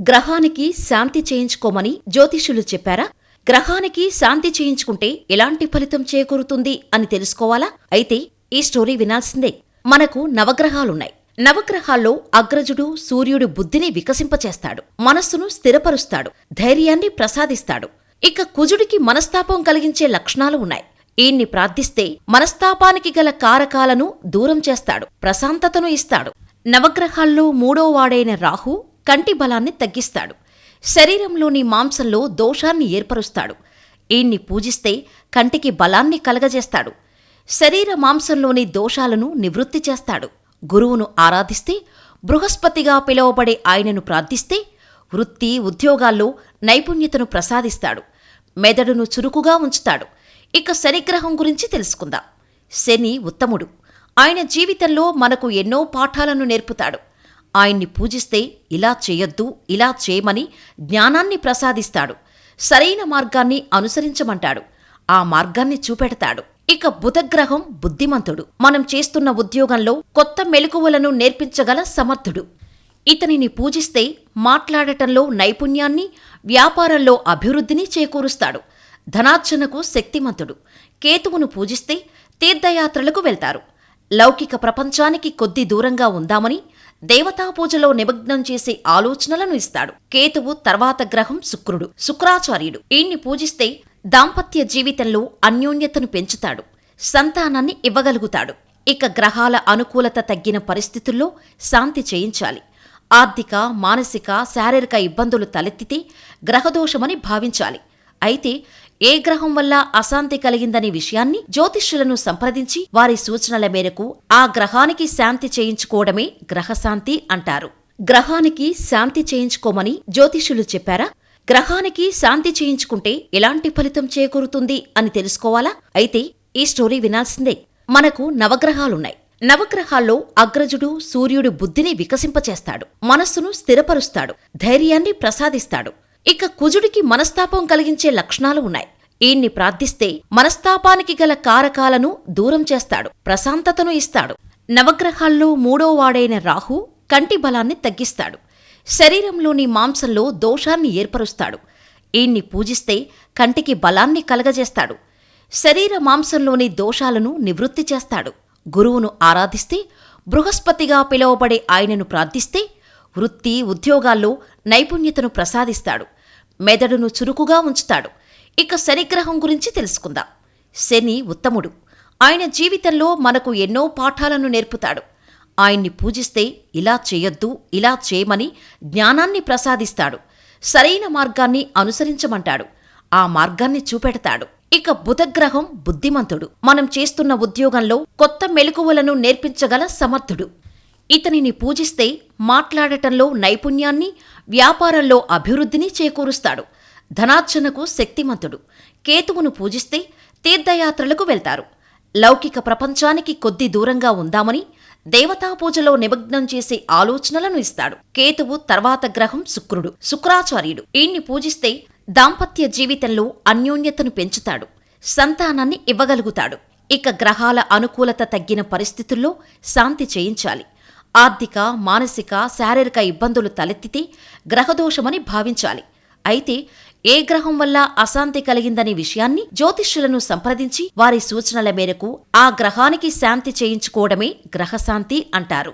గ్రహానికి శాంతి చేయించుకోమని జ్యోతిష్యులు చెప్పారా? గ్రహానికి శాంతి చేయించుకుంటే ఎలాంటి ఫలితం చేకూరుతుంది అని తెలుసుకోవాలా? అయితే ఈ స్టోరీ వినాల్సిందే. మనకు నవగ్రహాలున్నాయి. నవగ్రహాల్లో అగ్రజుడు సూర్యుడు బుద్ధిని వికసింపచేస్తాడు. మనస్సును స్థిరపరుస్తాడు. ధైర్యాన్ని ప్రసాదిస్తాడు. ఇక కుజుడికి మనస్తాపం కలిగించే లక్షణాలు ఉన్నాయి. ఈయన్ని ప్రార్థిస్తే మనస్తాపానికి గల కారకాలను దూరం చేస్తాడు. ప్రశాంతతను ఇస్తాడు. నవగ్రహాల్లో మూడో వాడైన రాహు కంటి బలాన్ని తగ్గిస్తాడు. శరీరంలోని మాంసంలో దోషాన్ని ఏర్పరుస్తాడు. ఈయన్ని పూజిస్తే కంటికి బలాన్ని కలగజేస్తాడు. శరీర మాంసంలోని దోషాలను నివృత్తి చేస్తాడు. గురువును ఆరాధిస్తే బృహస్పతిగా పిలువబడే ఆయనను ప్రార్థిస్తే వృత్తి ఉద్యోగాల్లో నైపుణ్యతను ప్రసాదిస్తాడు. మెదడును చురుకుగా ఉంచుతాడు. ఇక శనిగ్రహం గురించి తెలుసుకుందాం. శని ఉత్తముడు. ఆయన జీవితంలో మనకు ఎన్నో పాఠాలను నేర్పుతాడు. ఆయన్ని పూజిస్తే ఇలా చేయొద్దు ఇలా చేయమని జ్ఞానాన్ని ప్రసాదిస్తాడు. సరైన మార్గాన్ని అనుసరించమంటాడు. ఆ మార్గాన్ని చూపెడతాడు. ఇక బుధగ్రహం బుద్ధిమంతుడు. మనం చేస్తున్న ఉద్యోగంలో కొత్త మెలకువలను నేర్పించగల సమర్థుడు. ఇతనిని పూజిస్తే మాట్లాడటంలో నైపుణ్యాన్ని వ్యాపారంలో అభివృద్ధిని చేకూరుస్తాడు. ధనార్జనకు శక్తిమంతుడు. కేతువును పూజిస్తే తీర్థయాత్రలకు వెళ్తారు. లౌకిక ప్రపంచానికి కొద్ది దూరంగా ఉందామని దేవతా పూజలో నిమగ్నం చేసే ఆలోచనలను ఇస్తాడు. కేతువు తర్వాత గ్రహం శుక్రుడు శుక్రాచార్యుడు. ఈయన్ని పూజిస్తే దాంపత్య జీవితంలో అన్యోన్యతను పెంచుతాడు. సంతానాన్ని ఇవ్వగలుగుతాడు. ఇక గ్రహాల అనుకూలత తగ్గిన పరిస్థితుల్లో శాంతి చేయించాలి. ఆర్థిక మానసిక శారీరక ఇబ్బందులు తలెత్తితే గ్రహదోషమని భావించాలి. అయితే ఏ గ్రహం వల్ల అశాంతి కలిగిందనే విషయాన్ని జ్యోతిష్యులను సంప్రదించి వారి సూచనల మేరకు ఆ గ్రహానికి శాంతి చేయించుకోవడమే గ్రహశాంతి అంటారు. గ్రహానికి శాంతి చేయించుకోమని జ్యోతిష్యులు చెప్పారా? గ్రహానికి శాంతి చేయించుకుంటే ఎలాంటి ఫలితం చేకూరుతుంది అని తెలుసుకోవాలా? అయితే ఈ స్టోరీ వినాల్సిందే. మనకు నవగ్రహాలున్నాయి. నవగ్రహాల్లో అగ్రజుడు సూర్యుడు బుద్ధిని వికసింపచేస్తాడు. మనస్సును స్థిరపరుస్తాడు. ధైర్యాన్ని ప్రసాదిస్తాడు. ఇక కుజుడికి మనస్తాపం కలిగించే లక్షణాలు ఉన్నాయి. ఈయన్ని ప్రార్థిస్తే మనస్తాపానికి గల కారకాలను దూరం చేస్తాడు ప్రశాంతతను ఇస్తాడు. నవగ్రహాల్లో మూడో వాడైన రాహు కంటి బలాన్ని తగ్గిస్తాడు. శరీరంలోని మాంసంలో దోషాన్ని ఏర్పరుస్తాడు. ఈయన్ని పూజిస్తే కంటికి బలాన్ని కలగజేస్తాడు. శరీర మాంసంలోని దోషాలను నివృత్తి చేస్తాడు. గురువును ఆరాధిస్తే బృహస్పతిగా పిలువబడే ఆయనను ప్రార్థిస్తే వృత్తి ఉద్యోగాల్లో నైపుణ్యతను ప్రసాదిస్తాడు. మెదడును చురుకుగా ఉంచుతాడు. ఇక శనిగ్రహం గురించి తెలుసుకుందాం. శని ఉత్తముడు. ఆయన జీవితంలో మనకు ఎన్నో పాఠాలను నేర్పుతాడు. ఆయన్ని పూజిస్తే ఇలా చేయొద్దు ఇలా చేయమని జ్ఞానాన్ని ప్రసాదిస్తాడు. సరైన మార్గాన్ని అనుసరించమంటాడు. ఆ మార్గాన్ని చూపెడతాడు. ఇక బుధగ్రహం బుద్ధిమంతుడు. మనం చేస్తున్న ఉద్యోగంలో కొత్త మెలకువలను నేర్పించగల సమర్థుడు. ఇతనిని పూజిస్తే మాట్లాడటంలో నైపుణ్యాన్ని వ్యాపారంలో అభివృద్ధిని చేకూరుస్తాడు. ధనార్జనకు శక్తిమంతుడు. కేతువును పూజిస్తే తీర్థయాత్రలకు వెళ్తారు. లౌకిక ప్రపంచానికి కొద్ది దూరంగా ఉందామని దేవతా పూజలో నిమగ్నం చేసే ఆలోచనలను ఇస్తాడు. కేతువు తర్వాత గ్రహం శుక్రుడు శుక్రాచార్యుడు. ఈయన్ని పూజిస్తే దాంపత్య జీవితంలో అన్యోన్యతను పెంచుతాడు. సంతానాన్ని ఇవ్వగలుగుతాడు. ఇక గ్రహాల అనుకూలత తగ్గిన పరిస్థితుల్లో శాంతి చేయించాలి. ఆర్థిక మానసిక శారీరక ఇబ్బందులు తలెత్తితే గ్రహదోషమని భావించాలి. అయితే ఏ గ్రహం వల్ల అశాంతి కలిగిందనే విషయాన్ని జ్యోతిష్యులను సంప్రదించి వారి సూచనల మేరకు ఆ గ్రహానికి శాంతి చేయించుకోవడమే గ్రహశాంతి అంటారు.